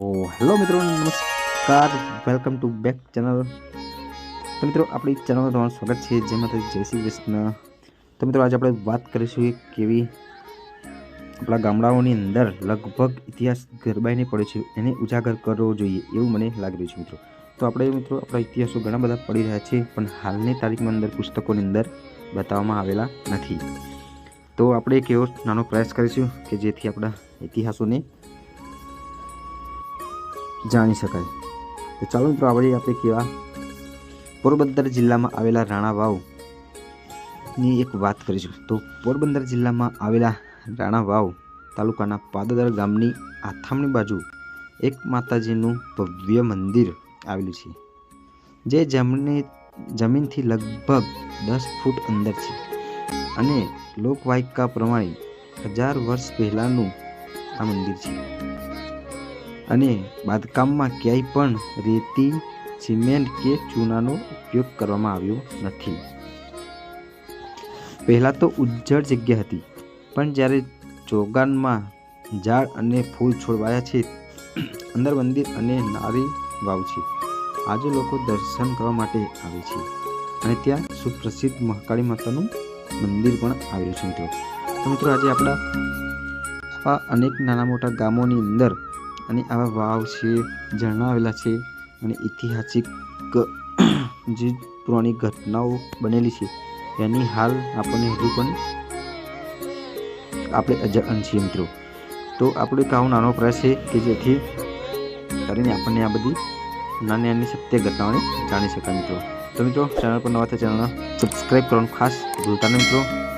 Hello મિત્રો, નમસ્કાર. Welcome to back channel. તો મિત્રો, આપણી ચેનલમાં તમારું સ્વાગત છે. જેમાં જય શ્રી કૃષ્ણ. તો મિત્રો, આજે આપણે વાત કરીશું કે કેવી આપણા ગામડાઓની અંદર લગભગ ઇતિહાસ ગરબાઈને પડ્યો છે. એને ઉજાગર કરવો જોઈએ એવું મને લાગી રહ્યું છે મિત્રો. તો આપણે મિત્રો, આપણા ઇતિહાસો ઘણા બધા પડી રહ્યા છે, પણ હાલની તારીખમાં અંદર પુસ્તકોની અંદર બતાવવામાં આવેલા નથી. તો આપણે એક એવો નાનો પ્રયાસ કરીશું કે જેથી આપણા ઇતિહાસોને જાણી શકાય. તો ચાલો મિત્રો આવડી આપણે કેવા પોરબંદર જિલ્લામાં આવેલા રાણા વાવની એક વાત કરીશું. તો પોરબંદર જિલ્લામાં આવેલા રાણા વાવ તાલુકાના પાદદર ગામની આથામણી બાજુ એક માતાજીનું ભવ્ય મંદિર આવેલું છે, જે જમણે જમીનથી લગભગ દસ ફૂટ અંદર છે અને લોકવાયકા પ્રમાણે હજાર વર્ષ પહેલાંનું આ મંદિર છે. અને બાંધકામમાં ક્યાંય પણ રેતી, સિમેન્ટ કે ચૂનાનો ઉપયોગ કરવામાં આવ્યો નથી. પહેલાં તો ઉજ્જડ જગ્યા હતી, પણ જ્યારે ચોગાનમાં ઝાડ અને ફૂલ છોડવાયા છે, અંદર મંદિર અને નારી વાવ છે. આજે લોકો દર્શન કરવા માટે આવે છે અને ત્યાં સુપ્રસિદ્ધ મહાકાળી માતાનું મંદિર પણ આવેલું છે મિત્રો. તો મિત્રો, આજે આપણા આવા અનેક નાના મોટા ગામોની અંદર અને આવા વાવ છે ઝરણા આવેલા છે અને ઐતિહાસિક જે પુરાણી ઘટનાઓ બનેલી છે. એની હાલ આપણને હજુ પણ આપણે અજાણ છીએ મિત્રો. તો આપણો એક આવો નાનો પ્રયાસ છે કે જેથી કરીને આપણને આ બધી નાની નાની સત્ય ઘટનાઓને જાણી શકાય મિત્રો. તો મિત્રો, ચેનલ પર નવા થાય ચેનલ સબસ્ક્રાઈબ કરવાનું ખાસ ભૂલતા નહીં મિત્રો.